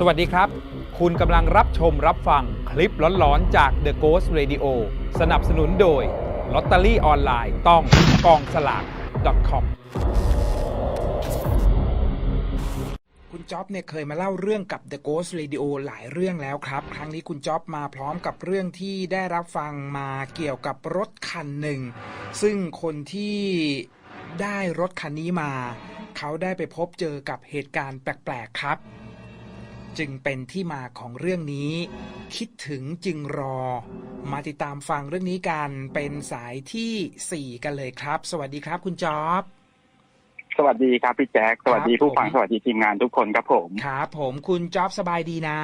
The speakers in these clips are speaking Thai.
สวัสดีครับ คุณกำลังรับชมรับฟังคลิปหลอนๆ จาก The Ghost Radio สนับสนุนโดยลอตเตอรี่ออนไลน์ต้องกองสลาก .com คุณจ๊อบเนี่ยเคยมาเล่าเรื่องกับ The Ghost Radio หลายเรื่องแล้วครับ ครั้งนี้คุณจ๊อบมาพร้อมกับเรื่องที่ได้รับฟังมาเกี่ยวกับรถคันหนึ่ง ซึ่งคนที่ได้รถคันนี้มา เขาได้ไปพบเจอกับเหตุการณ์แปลกๆครับ จึงเป็นที่มาของเรื่องนี้ คิดถึงจึงรอ มาติดตามฟังเรื่องนี้กันเป็นสายทีสี่4 กันเลยครับ สวัสดีครับคุณจ๊อบสวัสดีครับพี่แจ๊คสวัสดีผู้ฟังผมสวัสดีทีมงานทุกคนครับผมครับผมคุณจ๊อบสบายดีนะ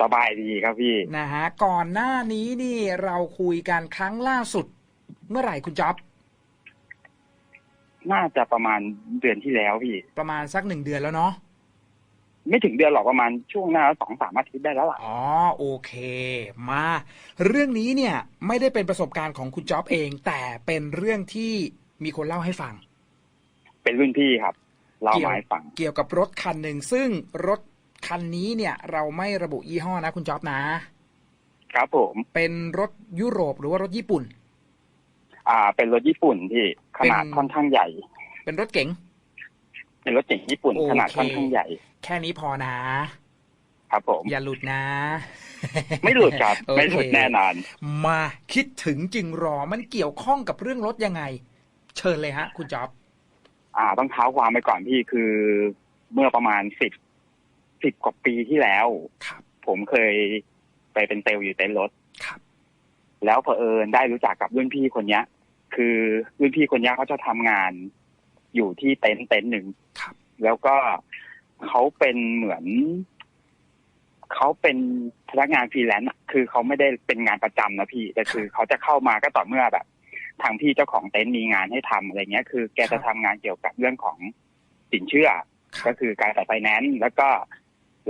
สบายดีครับพี่นะฮะก่อนหน้านี้นี่เราคุยกันครั้งล่าสุด เมื่อไหร่คุณจ๊อบน่าจะประมาณเดือนที่แล้วพี่ ประมาณสักหนึ่งเดือนแล้วเนาะ ไม่ถึงเดือนหรอกประมาณช่วงหน้าสองสามอาทิตย์ได้แล้วล่ะอ๋อโอเค มา เรื่องนี้เนี่ยไม่ได้เป็นประสบการณ์ของคุณจ๊อบเอง แต่เป็นเรื่องที่มีคนเล่าให้ฟัง เป็นรุ่นพี่ครับเราเกี่ยวมาให้ฟังเกี่ยวกับรถคันหนึ่งซึ่งรถคันนี้เนี่ย เราไม่ระบุยี่ห้อนะ คุณจ๊อบนะ ครับผม เป็นรถยุโรปหรือว่ารถญี่ปุ่น อ่า เป็นรถญี่ปุ่นที่ขนาดเป็นค่อนข้างใหญ่ เป็นรถเก๋งเป็นรถเก๋งญี่ปุ่นโอเคขนาดค่อนข้างใหญ่ แค่นี้พอนะ ครับผม อย่าหลุดนะ ไม่หลุดครับโอเคไม่หลุดแน่นอน มาคิดถึงจึงรอมันเกี่ยวข้องกับเรื่องรถยังไง เชิญเลยฮะ คุณจ๊อบอ่า ต้องเท้าความไปก่อนพี่คือเมื่อประมาณสิบสิบกว่าปีที่แล้วครับผมเคยไปเป็นเซลล์อยู่เต็นท์รถครับแล้วเผอิญได้รู้จักกับรุ่นพี่คนเนี้ย คือรุ่นพี่คนเนี้ยเขาจะทำงานอยู่ที่เต็นท์เต็นท์หนึ่งครับแล้วก็ เขาเป็นเหมือน เขาเป็นพนักงานฟรีแลนซ์อะคือเขาไม่ได้เป็นงานประจำนะพี่ แต่คือเขาจะเข้ามาก็ต่อเมื่อแบบ ทางพี่เจ้าของเต็นท์มีงานให้ทำอะไรเงี้ย คือ แกจะทำงานเกี่ยวกับเรื่องของสินเชื่อคก็รับคือการใส่ไฟแนนซ์แล้วก็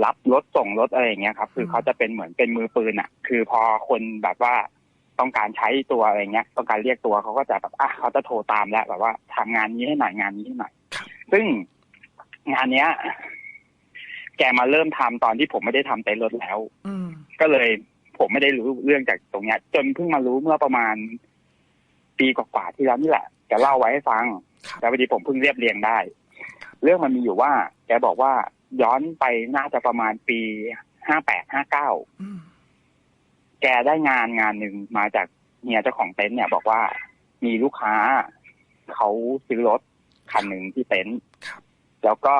รับรถส่งรถอะไรอย่างเงี้ยครับ คือมเขาจะเป็นเหมือนเป็นมือปืนอะ คือพอคนแบบว่าต้องการใช้ตัวอะไรเงี้ย ต้องการเรียกตัวเขาก็จะแบบอะเขาจะโทรตามแล้วแบบว่าทำงานนี้ให้หน่อยงานนี้ให้หน่อยซึ่งงานเนี้ย แกมาเริ่มทำตอนที่ผมไม่ได้ทำเต็นท์รถแล้ว อืมก็เลยผมไม่ได้รู้เรื่องจากตรงเนี้ย จนเพิ่งมารู้เมื่อประมาณ ปีกว่าๆที่แล้วนี่แหละแกเล่าไว้ให้ฟังครับแล้วพอดีผมเพิ่งเรียบเรียงได้ เรื่องมันมีอยู่ว่า แกบอกว่าย้อนไปน่าจะประมาณปีห้าแปดห้าเก้าอืมแกได้งานงานหนึ่งมาจากเฮียเจ้าของเต็นท์เนี่ย บอกว่ามีลูกค้าเขาซื้อรถคันหนึ่งที่เต็นท์ครับแล้วก็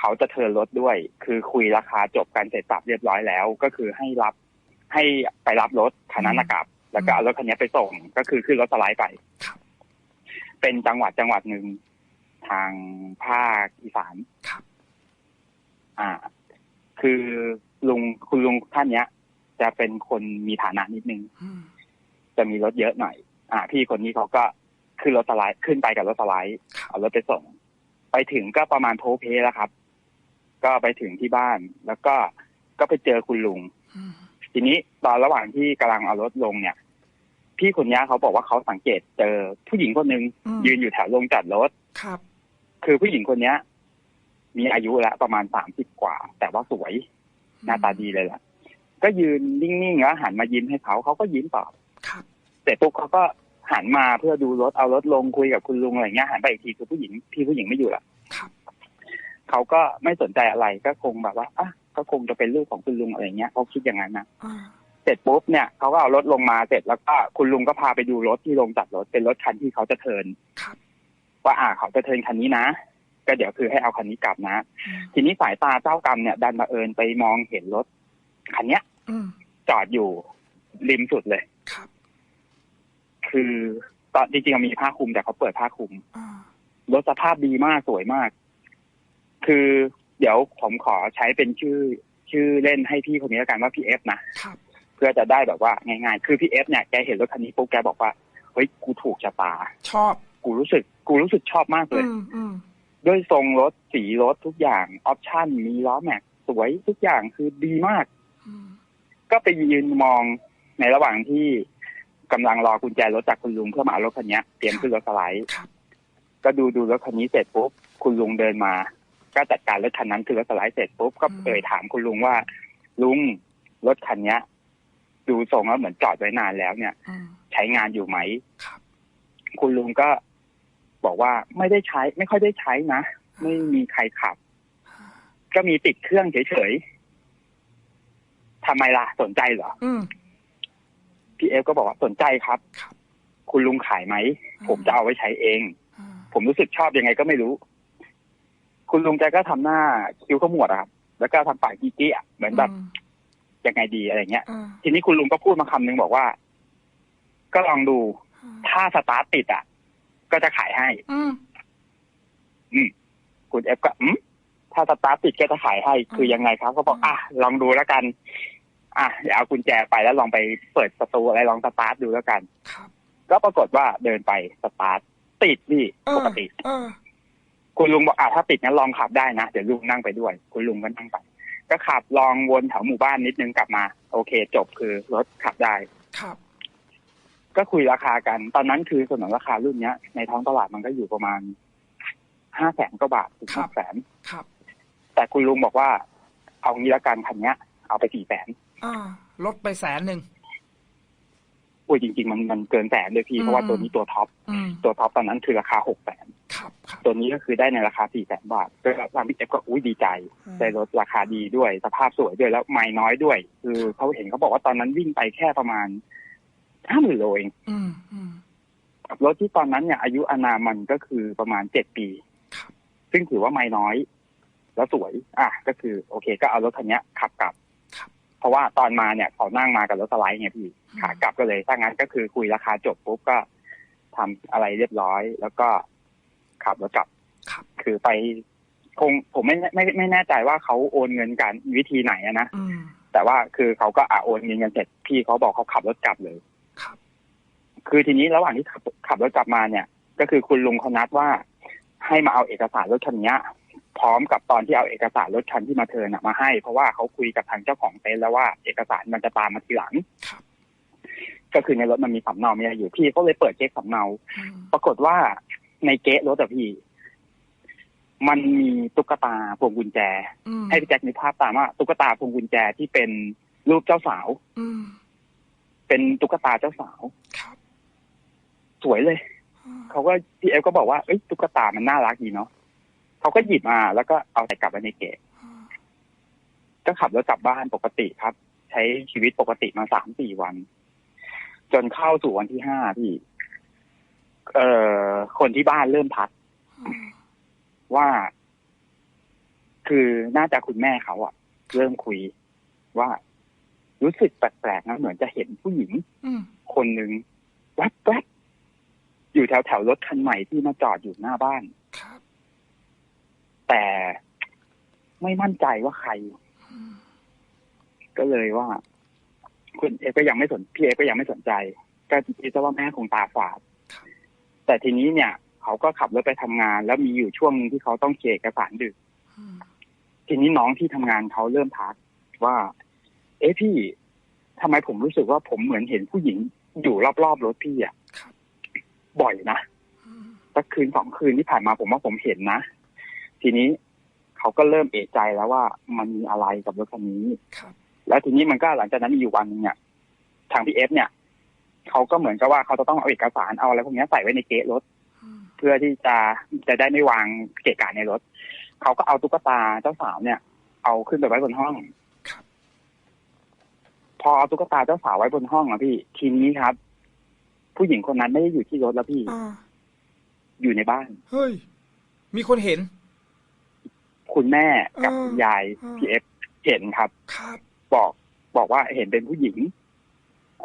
เขาจะเทิร์นรถด้วย คือคุยราคาจบกันเสร็จสับเรียบร้อยแล้ว ก็คือให้รับให้ไปรับรถคันนั้นนะกลับแล้วก็เอารถคันนี้ไปส่งก็คือขึ้นรถสไลด์ไปครับเป็นจังหวัดจังหวัดหนึ่งทางภาคอีสานครับอ่า คือลุงคุณลุงท่านเนี้ย จะเป็นคนมีฐานะนิดนึงอืมจะมีรถเยอะหน่อย อ่า พี่คนนี้เขาก็ขึ้นรถสไลด์ขึ้นไปกับรถสไลด์ครับเอารถไปส่ง ไปถึงก็ประมาณโพเพแล้วครับ ก็ไปถึงที่บ้าน แล้วก็ก็ไปเจอคุณลุงอืมทีนี้ตอนระหว่างที่กำลังเอารถลงเนี่ย พี่คนนี้เขาบอกว่าเขาสังเกตเจอผู้หญิงคนหนึ่งอืมยืนอยู่แถวโรงจอดรถครับ คือผู้หญิงคนเนี้ย มีอายุแล้วประมาณสามสิบกว่า แต่ว่าสวยหน้าตาดีเลยแหละก็ยืนนิ่งๆแล้วหันมายิ้มให้เขาเขาก็ยิ้มตอบครับเสร็จปุ๊บเขาก็หันมาเพื่อดูรถเอารถลงคุยกับคุณลุงอะไรเงี้ยหันไปอีกทีคือผู้หญิงพี่ผู้หญิงไม่อยู่ละครับ เขาก็ไม่สนใจอะไรก็คงแบบว่าอะก็คงจะเป็นลูกของคุณลุงอะไรเงี้ยเขาคิดอย่างนั้นนะอ่าเสร็จปุ๊บเนี่ยเขาก็เอารถลงมาเสร็จแล้วก็คุณลุงก็พาไปดูรถที่โรงจัดรถเป็นรถคันที่เขาจะเทิร์นครับว่าอ่าเขาจะเทิร์นคันนี้นะก็เดี๋ยวคือให้เอาคันนี้กลับนะอืมทีนี้สายตาเจ้ากรรมเนี่ย ดันมาเอิญไปมองเห็นรถคันเนี้ยอืมจอดอยู่ริมสุดเลยครับ คือตอนจริงๆมีผ้าคลุมแต่เขาเปิดผ้าคลุมอ่ารถสภาพดีมากสวยมาก คือเดี๋ยวผมขอใช้เป็นชื่อชื่อเล่นให้พี่คนนี้แล้วกันว่าพี่เอฟนะครับเพื่อจะได้แบบว่าง่ายๆ คือพี่เอฟเนี่ยแกเห็นรถคันนี้ปุ๊บแกบอกว่าเฮ้ยกูถูกชะตา ชอบ กูรู้สึก กูรู้สึกชอบมากเลอืยมอืมด้วยทรงรถสีรถทุกอย่างออปชั่นมีล้อแม็กซ์สวยทุกอย่างคือดีมากอืมก็ไปยืนมองในระหว่างที่กำลังรอกุญแจรถจากคุณลุงเพื่อมาเอารถคันนี้เตรียมขึ้นรถสไลด์ครับก็ดูดูรถคันนี้เสร็จปุ๊บคุณลุงเดินมา ก็จัดการรถคันนั้นคือรถสไลด์เสร็จปุ๊บก็เอ่ยถามคุณลุงว่า ลุงรถคันเนี้ย ดูทรงแล้วเหมือนจอดไว้นานแล้วเนี่ยอืมใช้งานอยู่ไหมครับคุณลุงก็บอกว่าไม่ได้ใช้ ไม่ค่อยได้ใช้นะ ไม่มีใครขับ ก็มีติดเครื่องเฉยๆทำไมล่ะสนใจเหรออืมพี่เอฟก็บอกว่าสนใจครับครับ คุณลุงขายไหม ผมจะเอาไว้ใช้เองอืมผมรู้สึกชอบยังไงก็ไม่รู้ คุณลุงแกก็ทำหน้าคิ้วขมวดอะครับ แล้วก็ทำปากกี้กี้อะเหมือนแบบยังไงดีอะไรเงี้ยอืมทีนี้คุณลุงก็พูดมาคำนึงบอกว่า ก็ลองดูอืมถ้าสตาร์ทติดอะ ก็จะขายให้ อืมคุณเอฟก็อืมถ้าสตาร์ทติดก็จะขายให้ คือยังไงครับเขาบอกอืมอะลองดูแล้วกัน อะเดี๋ยวเอากุญแจไปแล้วลองไปเปิดประตูอะไรลองสตาร์ทดูแล้วกันครับก็ปรากฏว่าเดินไปสตาร์ทติดนี่เออปกติเออ คุณลุงบอกอะถ้าติดงั้นลองขับได้นะ เดี๋ยวลุงนั่งไปด้วย คุณลุงก็นั่งไป ก็ขับลองวนแถวหมู่บ้านนิดนึงกลับมา โอเค จบคือรถขับได้ครับ ก็คุยราคากัน ตอนนั้นคือสนนราคารุ่นเนี้ย ในท้องตลาดมันก็อยู่ประมาณห้าแสนกว่าบาทถึงครัหบกแสนครับ แต่คุณลุงบอกว่า เอางี้ละกันคันเนี้ย เอาไปสี่แสนอ่าลดไปแสนหนึ่ง อุ้ยจริง ๆ มันมันเกินแสนเลยพี่อืมเพราะว่าตัวนี้ตัวท็อปอืมตัวท็อปตอนนั้นคือราคาหกแสนครับครับตัวนี้ก็คือได้ในราคาสี่แสนบาทก็ทางพี่เอฟก็อุ้ยดีใจได้รถราคาดีด้วย สภาพสวยด้วยแล้วไม่น้อยด้วย คือเขาเห็นเขาบอกว่าตอนนั้นวิ่งไปแค่ประมาณห้าหมื่นโลเองอืมอืมกับรถที่ตอนนั้นเนี่ยอายุอานามันก็คือประมาณเจ็ดปีครับซึ่งถือว่าไม่น้อย แล้วสวย อะก็คือ โอเค ก็เอารถคันเนี้ยขับกลับครับ เพราะว่าตอนมาเนี่ยเขานั่งมากับรถสไลด์ไงพี่ขากลับก็เลยถ้างั้นก็คือคุยราคาจบปุ๊บก็ทำอะไรเรียบร้อย แล้วก็ขับรถกลับครับ คือไปคงผมไม่ไม่ไม่แน่ใจว่าเขาโอนเงินกันวิธีไหนอะนะอืมแต่ว่าคือเขาก็อะโอนเงินกันเสร็จพี่เขาบอกเขาขับรถกลับเลยครับ คือทีนี้ระหว่างที่ขับขับรถกลับมาเนี่ย ก็คือคุณลุงเขานัดว่า ให้มาเอาเอกสารรถคันเนี้ย พร้อมกับตอนที่เอาเอกสารรถคันที่มาเทิร์นอะมาให้ เพราะว่าเขาคุยกับทางเจ้าของเต็นท์แล้วว่าเอกสารมันจะตามมาทีหลังครับก็คือในรถมันมีสำเนามีอะไรอยู่พี่เขาเลยเปิดเช็คสำเนาอืมปรากฏว่าในเก๊ะรถอะพี่ มันมีตุ๊กตาพวงกุญแจอืมให้พี่แจ็คนึกภาพตามว่าตุ๊กตาพวงกุญแจที่เป็นรูปเจ้าสาวอืมเป็นตุ๊กตาเจ้าสาวครับสวยเลยอืมเขาก็พี่เอฟก็บอกว่าเอ้ยตุ๊กตามันน่ารักดีเนาะ เขาก็หยิบมาแล้วก็เอาใส่กลับไว้ในเก๋ก็ขับรถกลับบ้านปกติครับ ใช้ชีวิตปกติมาสามสี่วัน จนเข้าสู่วันที่ห้าพี่เอ่อคนที่บ้านเริ่มทักอืมว่า คือน่าจะคุณแม่เขาอะเริ่มคุยว่ารู้สึกแปลกๆนะเหมือนจะเห็นผู้หญิงอืมคนหนึ่งแวบๆอยู่แถวแถวๆรถคันใหม่ที่มาจอดอยู่หน้าบ้านครับ แต่ไม่มั่นใจว่าใครอืมก็เลยว่า คุณเอฟก็ยังไม่สนพี่เอฟก็ยังไม่สนใจ ก็คิดว่าแม่คงตาฝาดแต่ทีนี้เนี่ย เขาก็ขับรถไปทำงาน แล้วมีอยู่ช่วงหนึงที่เขาต้องเคลียร์เอกสารดึกอืมทีนี้น้องที่ทำงานเขาเริ่มทักว่า เอ๊ะพี่ทำไมผมรู้สึกว่าผมเหมือนเห็นผู้หญิงอยู่รอบๆรถพี่อะครับบ่อยนะอืมสักคืนสองคืนที่ผ่านมาผมว่าผมเห็นนะ ทีนี้เขาก็เริ่มเอะใจแล้วว่ามันมีอะไรกับรถคันนี้ครับแล้วทีนี้มันก็หลังจากนั้นมีอยู่วันหนึงเนี่ยทางพีเอฟเนี่ยเขาก็เหมือนกับว่าเขาจะต้องเอาเอกสารเอาอะไรพวกเนี้ยใส่ไว้ในเกะรถอืมเพื่อที่จะจะได้ไม่วางเกะกะในรถ เขาก็เอาตุ๊กตาเจ้าสาวเนี่ย เอาขึ้นไปไว้บนห้องครับพอเอาตุ๊กตาเจ้าสาวไว้บนห้องอะพี่ ทีนี้ครับ ผู้หญิงคนนั้นไม่ได้อยู่ที่รถแล้วพี่อ่าอยู่ในบ้าน เฮ้ย มีคนเห็น คุณแม่กับเออคุณยายเออพีเอฟเห็นครับครับบอกบอกว่าเห็นเป็นผู้หญิง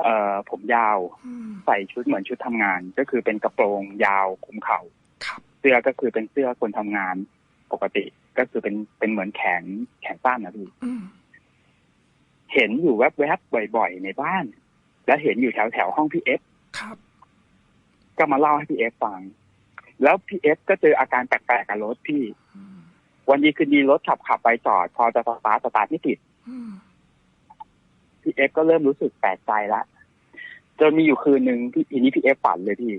เอ่อผมยาวอืมใส่ชุดเหมือนชุดทำงาน ก็คือเป็นกระโปรงยาวคลุมเข่าครับเสื้อก็คือเป็นเสื้อคนทำงานปกติ ก็คือเป็นเป็นเหมือนแขนแขนสั้นนะพี่อืมเห็นอยู่แวบๆบ่อยๆในบ้าน แล้วเห็นอยู่แถวแถวๆห้องพี่เอฟครับก็มาเล่าให้พี่เอฟฟัง แล้วพี่เอฟก็เจออาการแปลกๆกับรถพี่อืม วันดีคืนดีรถขับขับไปจอด พอจะสตาร์ทสตาร์ทไม่ติดอืมพี่เอฟก็เริ่มรู้สึกแปลกใจละจนมีอยู่คืนหนึ่งพี่ทีนี้พี่เอฟฝันเลยพี่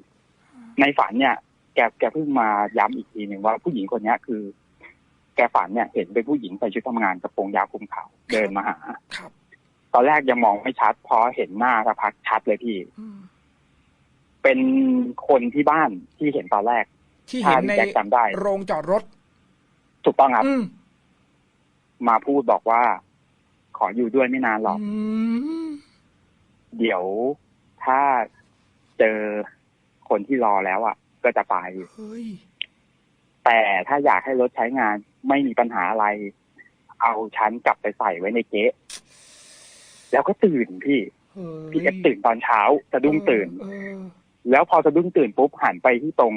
ในฝันเนี่ย แกแกเพิ่งมาย้ำอีกทีหนึ่งว่าผู้หญิงคนเนี้ยคือ แกฝันเนี่ยเห็นเป็นผู้หญิงใส่ชุดทำงานกระโปรงยาวคลุมเข่าเดินมาหาครับตอนแรกยังมองไม่ชัด พอเห็นหน้าสักพักชัดเลยพี่อืมเป็นคนที่บ้านที่เห็นตอนแรกที่เห็นในถ้าพี่แจ็คจำได้โรงจอดรถ ถูกต้องครับ อืมมาพูดบอกว่า ขออยู่ด้วยไม่นานหรอก อืมเดี๋ยวถ้าเจอคนที่รอแล้วอะ ก็จะไป เฮ้ยแต่ถ้าอยากให้รถใช้งานไม่มีปัญหาอะไร เอาชั้นกลับไปใส่ไว้ในเก๊ะแล้วก็ตื่นพี่ เฮ้ยพี่เอฟตื่นตอนเช้าสะดุ้งตื่น เออแล้วพอสะดุ้งตื่นปุ๊บหันไปที่ตรง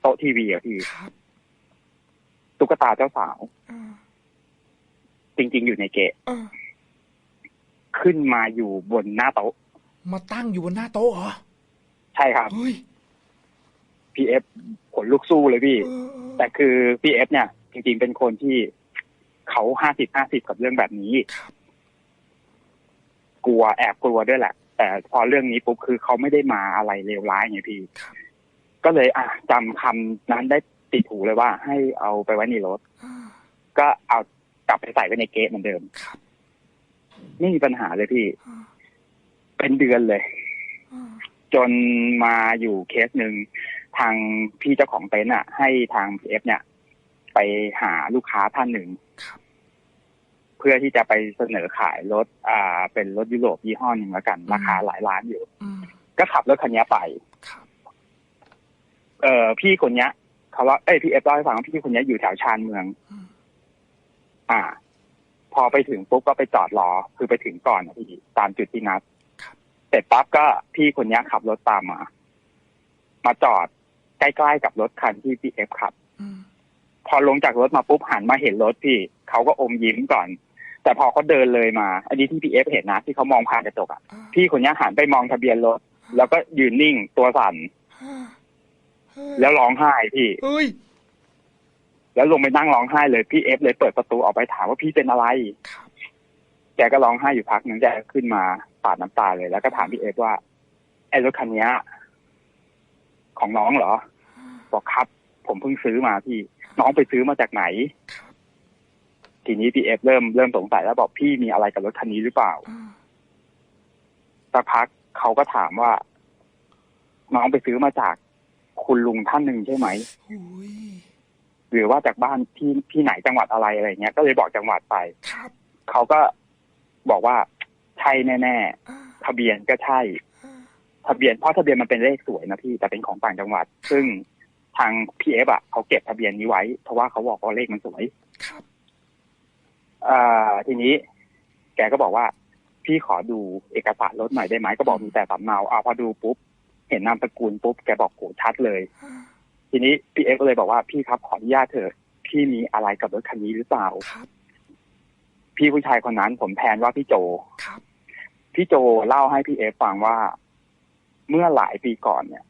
โต๊ะทีวีอะพี่ ครับ ตุ๊กตาเจ้าสาวอ่าจริง ๆ อยู่ในเกะอ่าขึ้นมาอยู่บนหน้าโต๊ะ มาตั้งอยู่บนหน้าโต๊ะเหรอ ใช่ครับเฮ้ยพีเอฟขนลุกสู้เลยพี่เออเออแต่คือพีเอฟเนี่ย จริง ๆ เป็นคนที่เขาห้าสิบห้าสิบกับเรื่องแบบนี้ครับกลัวแอบกลัวด้วยแหละ แต่พอเรื่องนี้ปุ๊บคือเขาไม่ได้มาอะไรเลวร้ายไงพี่ครับก็เลย อะจำคำนั้นได้ ติดหูเลยว่าให้เอาไปไว้ในรถอ่าก็เอากลับไปใส่ไว้ในเก๊ะเหมือนเดิมครับไม่มีปัญหาเลยพี่อ่าเป็นเดือนเลยอ่าจนมาอยู่เคสหนึ่งทางพี่เจ้าของเต็นท์อะ ให้ทางพีเอฟเนี่ย ไปหาลูกค้าท่านหนึ่งครับเพื่อที่จะไปเสนอขายรถ อ่า เป็นรถยุโรปยี่ห้อหนึ่งแล้วกัน ราคาหลายล้านอยู่อืมก็ขับรถคันนี้ไปครับเอ่อพี่คนเนี้ย เขาว่าเอ้ยพี่เอฟเล่าให้ฟังว่าพี่คนเนี้ยอยู่แถวชานเมืองอืมอ่า พอไปถึงปุ๊บก็ไปจอดรอคือไปถึงก่อนนะพี่ตามจุดที่นัดครับเสร็จปั๊บก็พี่คนเนี้ยขับรถตามมา มาจอดใกล้ๆกับรถคันที่พี่เอฟขับอืมพอลงจากรถมาปุ๊บหันมาเห็นรถพี่เขาก็อมยิ้มก่อน แต่พอเขาเดินเลยมา อันนี้ที่พี่เอฟเห็นนะที่เขามองผ่านกระจกอะอ่าพี่คนเนี้ยหันไปมองทะเบียนรถ แล้วก็ยืนนิ่งตัวสั่นอ่าเฮ้ย แล้วร้องไห้พี่เฮ้ยแล้วลงไปนั่งร้องไห้เลยพี่เอฟเลยเปิดประตูออกไปถามว่าพี่เป็นอะไรครับแกก็ร้องไห้อยู่พักหนึ่งแกขึ้นมาปาดน้ำตาเลย แล้วก็ถามพี่เอฟว่าไอ้รถคันเนี้ยของน้องเหรอ บอกครับ ผมเพิ่งซื้อมาพี่ น้องไปซื้อมาจากไหนครับทีนี้พี่เอฟเริ่มเริ่มสงสัยแล้วบอกพี่มีอะไรกับรถคันนี้หรือเปล่าอ่าสักพักเขาก็ถามว่า น้องไปซื้อมาจาก คุณลุงท่านหนึ่งใช่ไหมโอ้ยหรือว่าจากบ้านที่ที่ไหนจังหวัดอะไรอะไรเงี้ย ก็เลยบอกจังหวัดไปครับเขาก็บอกว่าใช่แน่อ่าๆทะเบียนก็ใช่อ่าทะเบียนเพราะทะเบียนมันเป็นเลขสวยนะพี่แต่เป็นของต่างจังหวัด ซึ่งทางพีเอฟอะเขาเก็บทะเบียนนี้ไว้ เพราะว่าเขาบอกว่าเลขมันสวยครับอ่าทีนี้ แกก็บอกว่า พี่ขอดูเอกสารรถหน่อยได้ไหมก็บอกมีแต่สำเนาอ่าพอดูปุ๊บ เห็นนามสกุลปุ๊บแกบอกโหชัดเลยอ่าทีนี้พี่เอฟก็เลยบอกว่าพี่ครับขออนุญาตเถอะพี่มีอะไรกับรถคันนี้หรือเปล่าครับพี่ผู้ชายคนนั้นผมแทนว่าพี่โจครับพี่โจเล่าให้พี่เอฟฟังว่าเมื่อหลายปีก่อนเนี่ย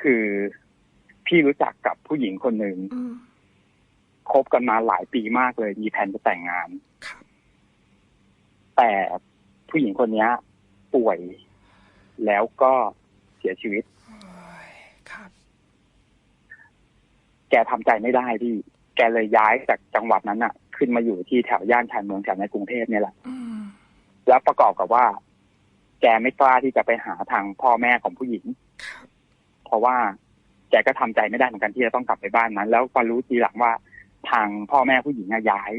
คือพี่รู้จักกับผู้หญิงคนหนึ่งอืมคบกันมาหลายปีมากเลย มีแผนจะแต่งงานครับแต่ผู้หญิงคนเนี้ยป่วย แล้วก็เสียชีวิตโอ้ยครับแกทำใจไม่ได้พี่ แกเลยย้ายจากจังหวัดนั้นอะขึ้นมาอยู่ที่แถวย่านชานเมืองแถวในกรุงเทพเนี่ยแหละอืมแล้วประกอบกับว่า แกไม่กล้าที่จะไปหาทางพ่อแม่ของผู้หญิงครับเพราะว่าแกก็ทำใจไม่ได้เหมือนกันที่จะต้องกลับไปบ้านนั้น แล้วมารู้ทีหลังว่า ทางพ่อแม่ผู้หญิงอะย้าย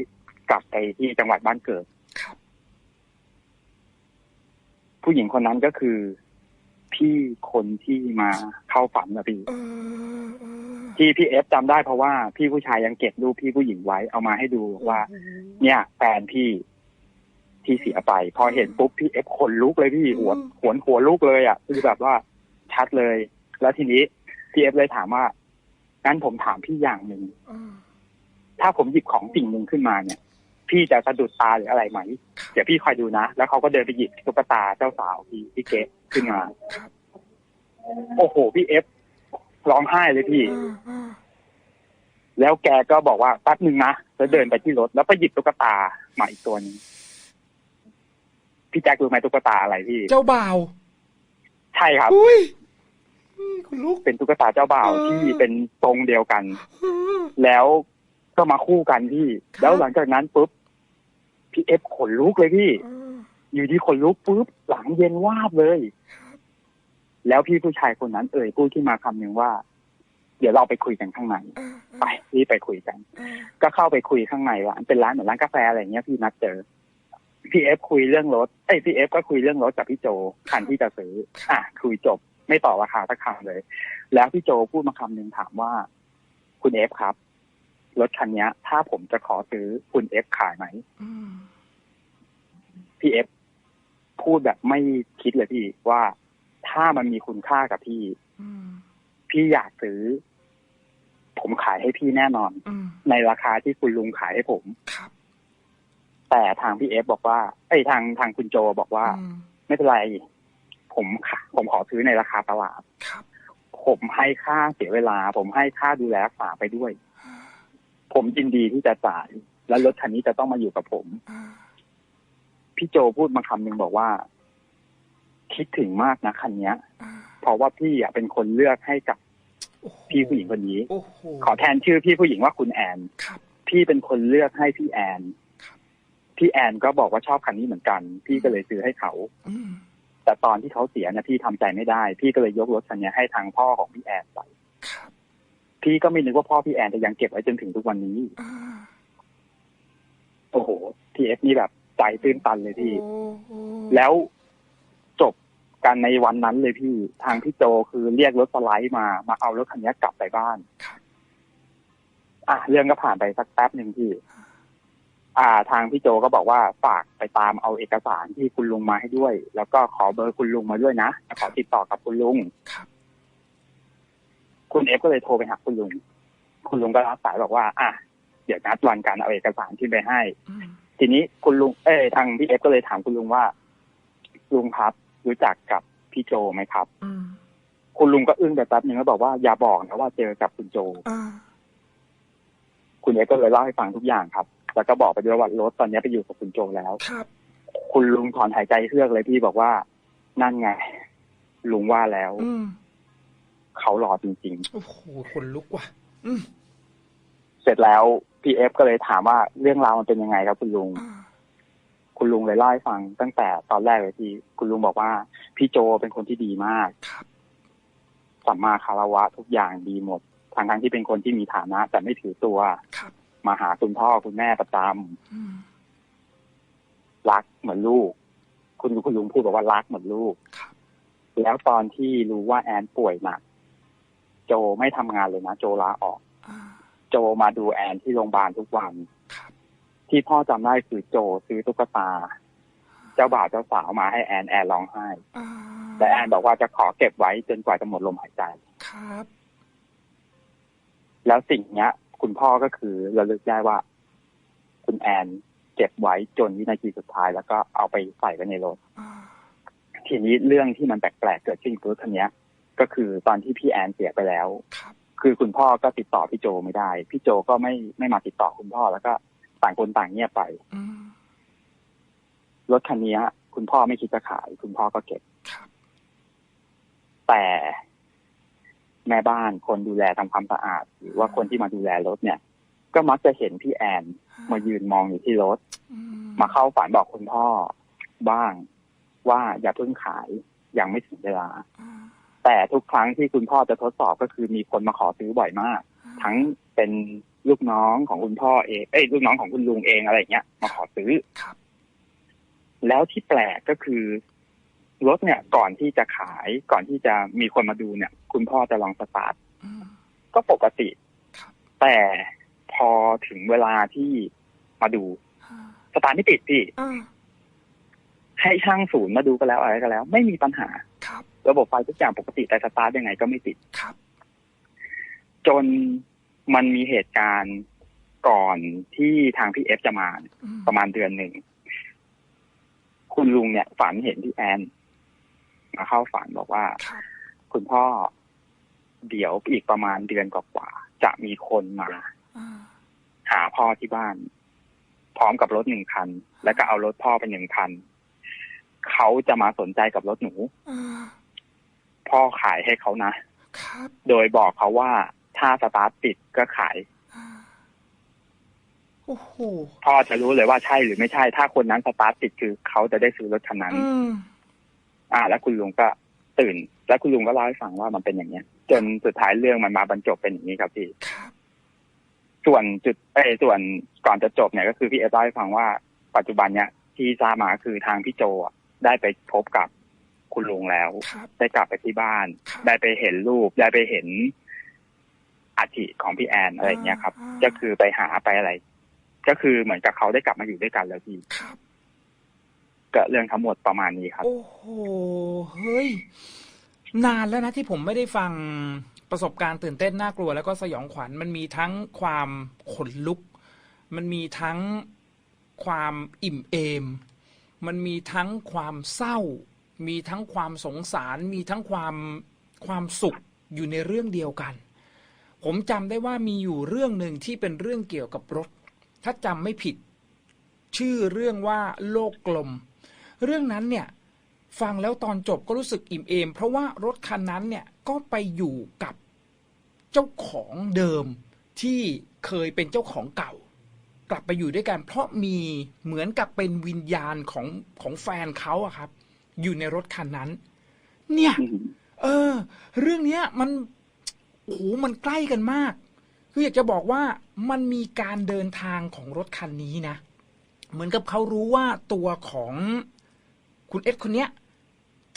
กลับไปที่จังหวัดบ้านเกิดครับผู้หญิงคนนั้นก็คือ พี่คนที่มาเข้าฝันนะพี่เออเออที่พี่เอฟจำได้เพราะว่าพี่ผู้ชายยังเก็บรูปพี่ผู้หญิงไว้เอามาให้ดูว่าโอ้โหเนี่ยแฟนพี่ที่เสียไป พอเห็นปุ๊บพี่เอฟขนลุกเลยพี่หัวหวนหัวลุกเลยอะคือแบบว่าชัดเลย แล้วทีนี้พี่เอฟเลยถามว่างั้นผมถามพี่อย่างหนึ่งอ่าถ้าผมหยิบของสิ่งหนึ่งขึ้นมาเนี่ย พี่จะสะดุดตาหรืออะไรไหม เดี๋ยวพี่คอยดูนะ แล้วเขาก็เดินไปหยิบตุ๊กตาเจ้าสาวพี่พี่เกะขึ้นมาครับโอ้โห พี่เอฟร้องไห้เลยพี่อ่าอ่าแล้วแกก็บอกว่าแป๊บหนึ่งนะ แล้วเดินไปที่รถ แล้วไปหยิบตุ๊กตามาอีกตัวหนึงพี่แจ็ครู้ไหมตุ๊กตาอะไรพี่ เจ้าบ่าว ใช่ครับอุ้ยอุ้ยคุณลูกเป็นตุ๊กตาเจ้าบ่าวเออที่เป็นทรงเดียวกันเออแล้วก็มาคู่กันพี่ครับแล้วหลังจากนั้นปุ๊บ พี่เอฟขนลุกเลยพี่อ่าอยู่ที่ขนลุกปุ๊บหลังเย็นวาบเลย แล้วพี่ผู้ชายคนนั้นเอ่ยพูดขึ้นมาคำหนึ่งว่า เดี๋ยวเราไปคุยกันข้างในอ่าไปรีบไปคุยกันอ่าก็เข้าไปคุยข้างในร้านเป็นร้านเหมือนร้านกาแฟอะไรอย่างเงี้ยพี่นัดเจอพี่เอฟคุยเรื่องรถเอ้ยพี่เอฟก็คุยเรื่องรถกับพี่โจคันที่จะซื้อ อะคุยจบ ไม่ต่อราคาสักคำเลย แล้วพี่โจพูดมาคำหนึ่งถามว่า คุณเอฟครับ รถคันเนี้ยถ้าผมจะขอซื้อคุณเอฟขายไหมอืมพี่เอฟพูดแบบไม่คิดเลยพี่ว่าถ้ามันมีคุณค่ากับพี่อืมพี่อยากซื้อ ผมขายให้พี่แน่นอนอืมในราคาที่คุณลุงขายให้ผมครับแต่ทางพี่เอฟบอกว่าเอ้ยทางทางคุณโจบอกว่าอืมไม่เป็นไร ผมขะผมขอซื้อในราคาตลาดครับผมให้ค่าเสียเวลา ผมให้ค่าดูแลรักษาไปด้วย ผมยินดีที่จะจ่าย และรถคันนี้จะต้องมาอยู่กับผมอ่าพี่โจพูดมาคำหนึ่งบอกว่า คิดถึงมากนะคันเนี้ยอ่าเพราะว่าพี่อะเป็นคนเลือกให้กับโอ้โหพี่ผู้หญิงคนนี้โอ้โหขอแทนชื่อพี่ผู้หญิงว่าคุณแอนครับพี่เป็นคนเลือกให้พี่แอนครับพี่แอนก็บอกว่าชอบคันนี้เหมือนกัน พี่ก็เลยซื้อให้เขาอืมแต่ตอนที่เขาเสียเนี่ยพี่ทำใจไม่ได้ พี่ก็เลยยกรถคันนี้ให้ทางพ่อของพี่แอนไปครับ พี่ก็ไม่นึกว่าพ่อพี่แอนจะยังเก็บไว้จนถึงทุกวันนี้อ่าโอ้โหทีเอฟนี่แบบใจตื้นตันเลยพี่โอ้โหแล้วจบกันในวันนั้นเลยพี่ ทางพี่โจคือเรียกรถสไลด์มา มาเอารถคันนี้กลับไปบ้านครับอะเรื่องก็ผ่านไปสักแป๊บหนึ่งพี่ อ่า ทางพี่โจก็บอกว่าฝากไปตามเอาเอกสารที่คุณลุงมาให้ด้วย แล้วก็ขอเบอร์คุณลุงมาด้วยนะขอติดต่อกับคุณลุงครับ คุณเอฟก็เลยโทรไปหาคุณลุง คุณลุงก็รับสายบอกว่า อะเดี๋ยวนัดวันการเอาเอกสารที่ไปให้อืมทีนี้คุณลุงเอ้ยทางพี่เอฟก็เลยถามคุณลุงว่า ลุงครับรู้จักกับพี่โจไหมครับอืมคุณลุงก็อึ้งไปแป๊บหนึ่งแล้วบอกว่าอย่าบอกนะว่าเจอกับคุณโจอ่าคุณเอฟก็เลยเล่าให้ฟังทุกอย่างครับ แล้วก็บอกไปด้วยว่ารถตอนนี้ไปอยู่กับคุณโจแล้วครับ คุณลุงถอนหายใจเฮือกเลยพี่บอกว่า นั่นไง ลุงว่าแล้วอืม เขารอจริงโอ้โหคนลุกว่ะอืมๆเสร็จแล้วพี่เอฟก็เลยถามว่าเรื่องราวมันเป็นยังไงครับคุณลุงอ่าคุณลุงเลยเล่าให้ฟังตั้งแต่ตอนแรกเลยที่คุณลุงบอกว่า พี่โจเป็นคนที่ดีมากครับสัมมาคารวะทุกอย่างดีหมดทางทั้งๆที่เป็นคนที่มีฐานะ แต่ไม่ถือตัวครับมาหาคุณพ่อคุณแม่ประจำอืมรักเหมือนลูก คุณคุณลุงพูดบอกว่ารักเหมือนลูกครับแล้วตอนที่รู้ว่าแอนป่วยหนัก โจไม่ทำงานเลยนะ โจลาออกอ่าโจมาดูแอนที่โรงพยาบาลทุกวันครับที่พ่อจำได้คือโจซื้อตุ๊กตา เจ้าบ่าวเจ้าสาวมาให้แอนแอนร้องไห้อ่าแต่แอนบอกว่าจะขอเก็บไว้จนกว่าจะหมดลมหายใจครับ แล้วสิ่งเนี้ย คุณพ่อก็คือระลึกได้ว่า คุณแอนเก็บไว้จนวินาทีสุดท้าย แล้วก็เอาไปใส่ไว้ในรถอ่าทีนี้เรื่องที่มันแปลกๆเกิดขึ้นกับรถคันเนี้ย ก็คือตอนที่พี่แอนเสียไปแล้วครับคือคุณพ่อก็ติดต่อพี่โจไม่ได้ พี่โจก็ไม่ไม่มาติดต่อคุณพ่อแล้วก็ต่างคนต่างเงียบไปอืมรถคันเนี้ยคุณพ่อไม่คิดจะขาย คุณพ่อก็เก็บครับแต่แม่บ้านคนดูแลทำความสะอาด หรือว่าคนที่มาดูแลรถเนี่ย ก็มักจะเห็นพี่แอนมายืนมองอยู่ที่รถอืมาเข้าฝันบอกคุณพ่อบ้างว่าอย่าเพิ่งขายยังไม่ถึงเวลาอ่า แต่ทุกครั้งที่คุณพ่อจะทดสอบก็คือมีคนมาขอซื้อบ่อยมาก ทั้งเป็นลูกน้องของคุณพ่อเองเอ้ยลูกน้องของคุณลุงเองอะไรเงี้ยมาขอซื้อครับ แล้วที่แปลกก็คือรถเนี่ยก่อนที่จะขายก่อนที่จะมีคนมาดูเนี่ย คุณพ่อจะลองสตาร์ทอืมก็ปกติครับแต่พอถึงเวลาที่มาดูอ่าสตาร์ทไม่ติดพี่อ่าให้ช่างศูนย์มาดูก็แล้วอะไรก็แล้ว ไม่มีปัญหาค รับระบบไฟทุกอย่างปกติแต่สตาร์ทยังไงก็ไม่ติดครับ จนมันมีเหตุการณ์ก่อนที่ทางพี่เอฟจะมาอืมประมาณเดือนหนึ่ง คุณลุงเนี่ย ฝันเห็นพี่แอนมาเข้าฝันบอกว่าครับคุณพ่อเดี๋ยวอีกประมาณเดือนกว่าๆจะมีคนมาอ่าหาพ่อที่บ้าน พร้อมกับรถหนึ่งคัน แล้วก็เอารถพ่อไปหนึ่งคัน เขาจะมาสนใจกับรถหนูอ่า พ่อขายให้เขานะ ครับ โดยบอกเขาว่าถ้าสตาร์ทติดก็ขายอ่าโอ้โห พ่อจะรู้เลยว่าใช่หรือไม่ใช่ ถ้าคนนั้นสตาร์ทติดคือเขาจะได้ซื้อรถคันนั้น อืม อ่า แล้วคุณลุงก็ตื่น แล้วคุณลุงก็เล่าให้ฟังว่ามันเป็นอย่างเนี้ย จนสุดท้ายเรื่องมันมาบรรจบเป็นอย่างนี้ครับพี่ ครับ ส่วนจุดเอยส่วนก่อนจะจบเนี่ยก็คือพี่เอฟเล่าให้ฟังว่าปัจจุบันเนี้ยที่ทราบมาคือทางพี่โจอะได้ไปพบกับ คุณลุงแล้วครับได้กลับไปที่บ้านครับได้ไปเห็นรูป ได้ไปเห็นอัฐิของพี่แอนอะไรอย่างเงี้ยครับอ่าก็คือไปหาไปอะไร ก็คือเหมือนกับเขาได้กลับมาอยู่ด้วยกันแล้วพี่ครับก็เรื่องทั้งหมดประมาณนี้ครับ โอ้โห เฮ้ย นานแล้วนะที่ผมไม่ได้ฟังประสบการณ์ตื่นเต้นน่ากลัว แล้วก็สยองขวัญมันมีทั้งความขนลุก มันมีทั้งความอิ่มเอม มันมีทั้งความเศร้า มีทั้งความสงสาร มีทั้งความความสุขอยู่ในเรื่องเดียวกัน ผมจำได้ว่ามีอยู่เรื่องหนึ่งที่เป็นเรื่องเกี่ยวกับรถ ถ้าจำไม่ผิด ชื่อเรื่องว่าโลกกลม เรื่องนั้นเนี่ยฟังแล้วตอนจบก็รู้สึกอิ่มเอม เพราะว่ารถคันนั้นเนี่ยก็ไปอยู่กับเจ้าของเดิมที่เคยเป็นเจ้าของเก่า กลับไปอยู่ด้วยกัน เพราะมีเหมือนกับเป็นวิญญาณของของแฟนเขาอะครับ อยู่ในรถคันนั้น เนี่ย เออ เรื่องเนี้ย มันโอ้โหมันใกล้กันมาก คืออยากจะบอกว่ามันมีการเดินทางของรถคันนี้นะเหมือนกับเขารู้ว่าตัวของคุณเอสคนเนี้ย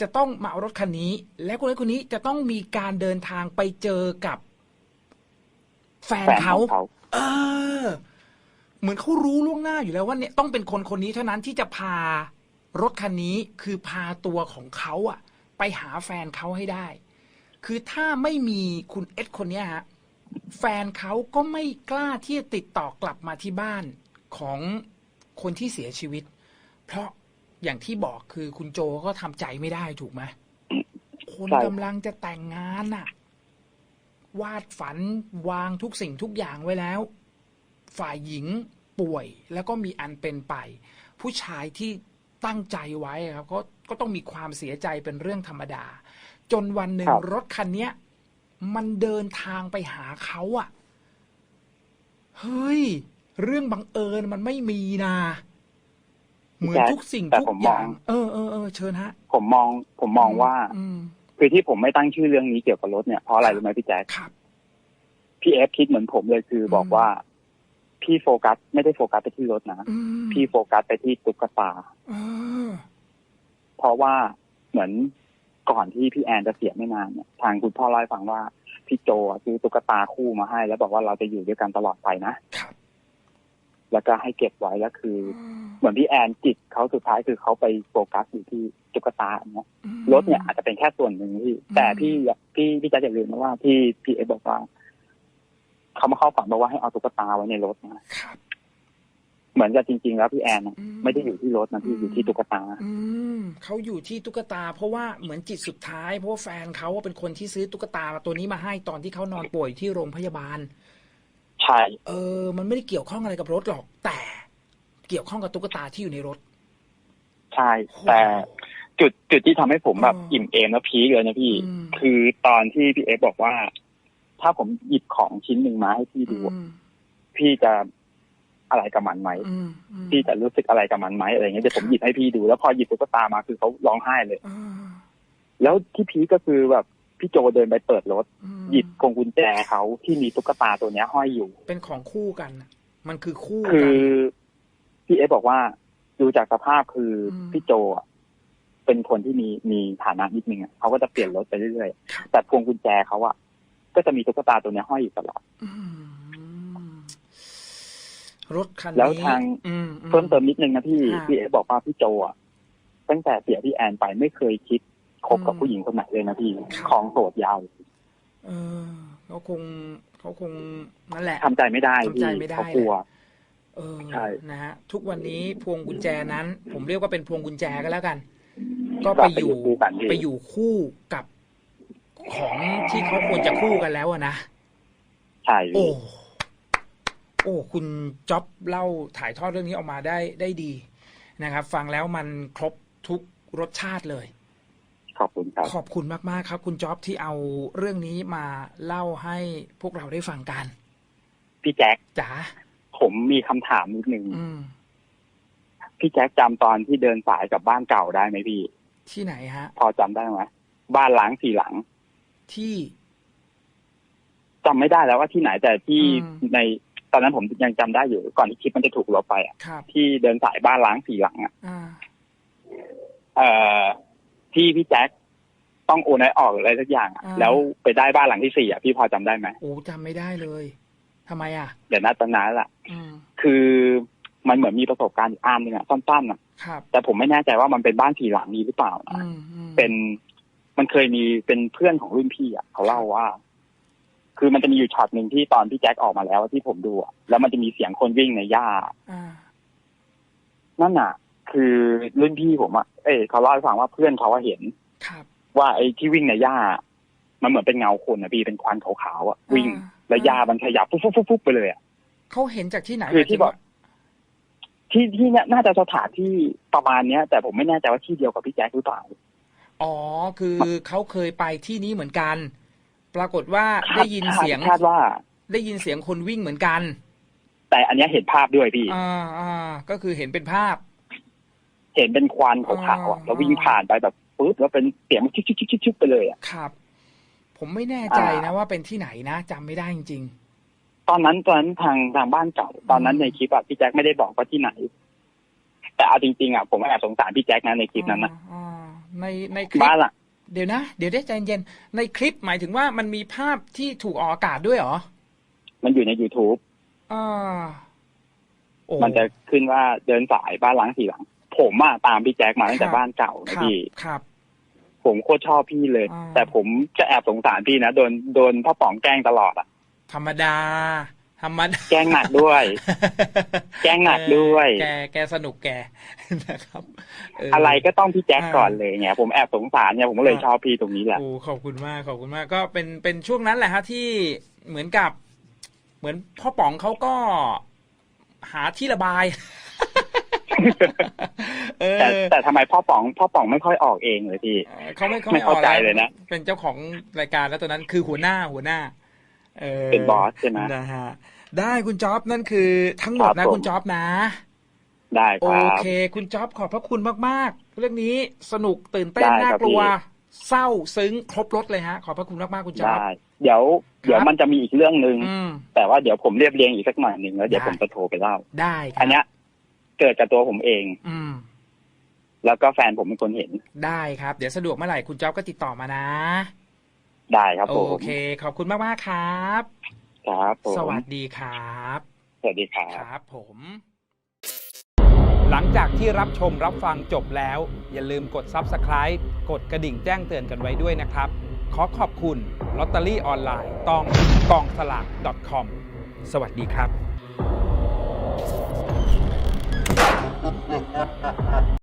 จะต้องมาเอารถคันนี้ และคุณเอสคนนี้จะต้องมีการเดินทางไปเจอกับ แฟนแฟนขเขาองเขาเออ เหมือนเขารู้ล่วงหน้าอยู่แล้วว่าเนี่ยต้องเป็นคนคนนี้เท่านั้นที่จะพา รถคันนี้คือพาตัวของเขาอะไปหาแฟนเขาให้ได้ คือถ้าไม่มีคุณเอสคนนี้ฮะแฟนเขาก็ไม่กล้าที่จะติดต่อกลับมาที่บ้านของคนที่เสียชีวิต เพราะอย่างที่บอกคือคุณโจก็ทำใจไม่ได้ถูกไหมคนกำลังจะแต่งงานน่ะ วาดฝันวางทุกสิ่งทุกอย่างไว้แล้ว ฝ่ายหญิงป่วยแล้วก็มีอันเป็นไป ผู้ชายที่ ตั้งใจไว้ครับก็ก็ต้องมีความเสียใจเป็นเรื่องธรรมดา จนวันหนึ่งครับรถคันเนี้ยมันเดินทางไปหาเขาอะเฮ้ย เรื่องบังเอิญมันไม่มีนะเหมือนทุกสิ่งแต่ทุผกมอมองย่าง เออเออเออเชิญฮะ ผมมอง ผมมองว่าอืมคือที่ผมไม่ตั้งชื่อเรื่องนี้เกี่ยวกับรถเนี่ยเพราะอะไรรู้ไหมพี่แจ๊คครับพี่เอฟคิดเหมือนผมเลยคือบอกอืมว่า พี่โฟกัสไม่ได้โฟกัสไปที่รถนะอืมพี่โฟกัสไปที่ตุ๊กตาเออเพราะว่าเหมือนก่อนที่พี่แอนจะเสียไม่นานเนี่ยทางคุณพ่อเล่าให้ฟังว่าพี่โจอะซื้อตุ๊กตาคู่มาให้ แล้วบอกว่าเราจะอยู่ด้วยกันตลอดไปนะครับแล้วก็ให้เก็บไว้แล้วคือ เหมือนพี่แอนจิตเขาสุดท้ายคือเขาไปโฟกัสอยู่ที่ตุ๊กตาอันเนี้ยอืมรถเนี่ยอาจจะเป็นแค่ส่วนหนึ่งพี่อืมแต่พี่พี่พี่จะอย่าลืมนะว่าพี่พี่เอบอกว่า เขามาเข้าฝันบอกว่าให้เอาตุ๊กตาไว้ในรถนะครับเหมือนกับจริง ๆ แล้วพี่แอนน่ะอืไม่ได้อยู่ที่รถนะพี่อืมอยู่ที่ตุ๊กตา อืมเขาอยู่ที่ตุ๊กตา เพราะว่าเหมือนจิตสุดท้าย เพราะว่าแฟนเขาเป็นคนที่ซื้อตุ๊กตาตัวนี้มาให้ตอนที่เขานอนป่วยที่โรงพยาบาล ใช่ เออ มันไม่ได้เกี่ยวข้องอะไรกับรถหรอก แต่เกี่ยวข้องกับตุ๊กตาที่อยู่ในรถ ใช่ แต่จุดจุดที่ทำให้ผมแบบอ๋ออิ่อิ่มเอมและพีคเลยนะพี่อืมคือตอนที่พี่เอฟบอกว่า ถ้าผมหยิบของชิ้นหนึ่งมาให้พี่ดูอืมพี่จะอะไรกับมันไหมอืมอืมพี่จะรู้สึกอะไรกับมันไหมอะไรเงี้ยเดี๋ยวผมหยิบให้พี่ดูแล้วพอหยิบตุ๊กตามาคือเขาร้องไห้เลยอ่าแล้วที่พีคก็คือแบบพี่โจเดินไปเปิดรถอืมหยิบพวงกุญแจเขาที่มีตุ๊กตาตัวเนี้ยห้อยอยู่ เป็นของคู่กันน่ะมันคือคู่คืกัอนพี่เอฟบอกว่าดูจากสภาพคืออมพี่โจอะเป็นคนที่มีมีฐานะนิดนึงอะเขาก็จะเปลี่ยนรถไปเรื่อยครับๆแต่พวงกุญแจเขาอะ ก็จะมีตุ๊กตาตัวเนี้ยห้อยอยู่ตลอดอืมรถคันนี้แล้วทางอืมอืเพิ่มเติมนิดนึงนะพี่ค่ะพี่เอฟบอกว่าพี่โจอะตั้งแต่เสียพี่แอนไปไม่เคยคิดคบกับอืมผู้หญิงคนไหนเลยนะพี่ครับของโสดยาวเออเขาคงเขาคงนั่นแหละทำใจไม่ได้ทำพี่ใจไม่ได้เขากลัวเออใช่นะฮะทุกวันนี้พวงกุญแจนั้น ผมเรียกว่าเป็นพวงกุญแจก็แล้วกัน ก็ก็ไปไปออยู่ยู่คู่กันพี่ไปอยู่คู่กับ ของที่เขาควรจะคู่กันแล้วอะนะใช่โอ้พี่โอ้คุณจ๊อบเล่าถ่ายทอดเรื่องนี้ออกมาได้ได้ดีนะครับ ฟังแล้วมันครบทุกรสชาติเลย ขอบคุณครับขอบคุณมากๆครับ คุณจ๊อบที่เอาเรื่องนี้มาเล่าให้พวกเราได้ฟังกัน พี่แจ็คจ๋าผผมมีคำถามนิดนึงอืมพี่แจ็คจำตอนที่เดินสายกับบ้านเก่าได้ไหมพี่ ที่ไหนฮะ พอจำได้ไหมบ้านล้างสี่หลัง ที่จำไม่ได้แล้วว่าที่ไหนแต่ที่อืม ในตอนนั้นผมยังจำได้อยู่ก่อนที่คลิปมันจะถูกลบไปอะครับ ที่เดินสายบ้านล้างสี่หลังอะ อ่า เอ่อที่พี่แจ็คต้องโอนให้ออกหรืออะไรสักอย่างอะอ่า แล้วไปได้บ้านหลังที่สี่อะพี่พอจำได้ไหมโอ้จำไม่ได้เลยทำไมอะ เดี๋ยวนะตอนนั้นแหละอืม คือมันเหมือนมีประสบการณ์อยู่อันหนึ่งอะสั้นๆอะครับ แต่ผมไม่แน่ใจว่ามันเป็นบ้านสี่หลังนี้หรือเปล่านะอืมอืมเป็น มันเคยมีเป็นเพื่อนของรุ่นพี่อะเขาเล่าว่า คือมันจะมีอยู่ช็อตหนึ่งที่ตอนพี่แจ็คออกมาแล้วที่ผมดูอะแล้วมันจะมีเสียงคนวิ่งในหญ้าอ่านั่นน่ะ คือรุ่นพี่ผมอะเอ้ยเขาเล่าให้ฟังว่าเพื่อนเขาว่าเห็นครับว่าไอ้ที่วิ่งในหญ้า มันเหมือนเป็นเงาคนอะพี่เป็นควันขาวๆอะวิ่งอ่าแล้วหญ้ามันขยับฟุบฟุบฟุบฟุบไปเลยอะเขาเห็นจากที่ไหนคือที่หมายถึงบอกที่ที่เนี่ยน่าจะสถานที่ประมาณเนี้ย แต่ผมไม่แน่ใจว่าที่เดียวกับพี่แจ็คหรือเปล่า อ๋อ คือเขาเคยไปที่นี้เหมือนกัน ปรากฏว่าคาได้ยินเสียงคาดว่า ได้ยินเสียงคนวิ่งเหมือนกัน แต่อันเนี้ยเห็นภาพด้วยพี่อ่าอ่าก็คือเห็นเป็นภาพ เห็นเป็นควันขาวๆอะอ่าแล้ววิ่งผ่านไปแบบปุ๊บแล้วเป็นเสียงชิบชิบชิบชิบชิบไปเลยอะครับ ผมไม่แน่ใจนะอ่าว่าเป็นที่ไหนนะจำไม่ได้จริงตอนนั้นตอนนั้นทางทางบ้านเก่า ตอนนั้นอืมในคลิปอะพี่แจ็คไม่ได้บอกว่าที่ไหน แต่เอาจริงๆอะผมแอบสงสารพี่แจ็คนะในๆคลิปนั้นนะอ่าอ่า ในในคลิปบ้านละเดี๋ยวนะ เดี๋ยวได้ใจเย็นในคลิปหมายถึงว่ามันมีภาพที่ถูกออกอากาศด้วยเหรอ มันอยู่ใน youtube อ่าโอ้มันจะขึ้นว่าเดินสายบ้านหล้างสี่หลัง ผมอะตามพี่แจ็คมาตั้งแต่ครับบ้านเก่าคนะรับพี่ ครับ ผมโคตรชอบพี่เลย อ่า แต่ผมจะแอบสงสารพี่นะ โดนโดนพ่อป๋องแกล้งตลอดอะธรรมดา ธรรมดาแกล้งหนักด้วย แกล้งหนักด้วย แกแกสนุกแกนะครับเอะไรก็ต้องพี่แจ็คอ่าก่อนเลยไงผมแอบสงสารเนี่ยผมก็เลยอ่าชอบพี่ตรงนี้แหละโอ้ขอบคุณมากขอบคุณมากก็เป็นเป็นช่วงนั้นแหละฮะที่เหมือนกับ เหมือนพ่อป๋องเขาก็หาที่ระบายเออแต่แต่ทำไมพ่อป๋องพ่อป๋องไม่ค่อยออกเองเลยพี่เขาไม่เขาไม่ไม่ออกเข้าใจเลยนะเป็นเจ้าของรายการแล้วตอนนั้นคือหัวหน้าหัวหน้า เออเป็นบอสใช่ไหมนะฮะได้คุณจ๊อบนั่นคือทั้งหมดครันะบผมคุณจ๊อบนะ ได้คโอรับเค คุณจ๊อบขอบพระคุณมากๆ เรื่องนี้สนุกตื่นเต้นได้น่าครับกลัวพี่เศร้าซึ้งครบรถเลยฮะ ขอบพระคุณมากๆคุณจ๊อบได้เดี๋ยว เดี๋ยวมันจะมีอีกเรื่องหนึ่งอืมแต่ว่าเดี๋ยวผมเรียบเรียงอีกสักหน่อยหนึ่งแล้วเดี๋ยวได้ผมจะโทรไปเล่าได้ครับอันเนี้ยเกิดกับตัวผมเอง อืมแล้วก็แฟนผมเป็นคนเห็น ได้ครับ เดี๋ยวสะดวกเมื่อไหร่คุณจ๊อบก็ติดต่อมานะ ได้ครับโอผมเค ขอบคุณมากๆครับ ครับผมสวัสดีครับ สวัสดีครับครับผม หลังจากที่รับชมรับฟังจบแล้ว อย่าลืมกด Subscribe กดกระดิ่งแจ้งเตือนกันไว้ด้วยนะครับ ขอขอบคุณลอตเตอรี่ออนไลน์ต้องกองสลาก .com สวัสดีครับ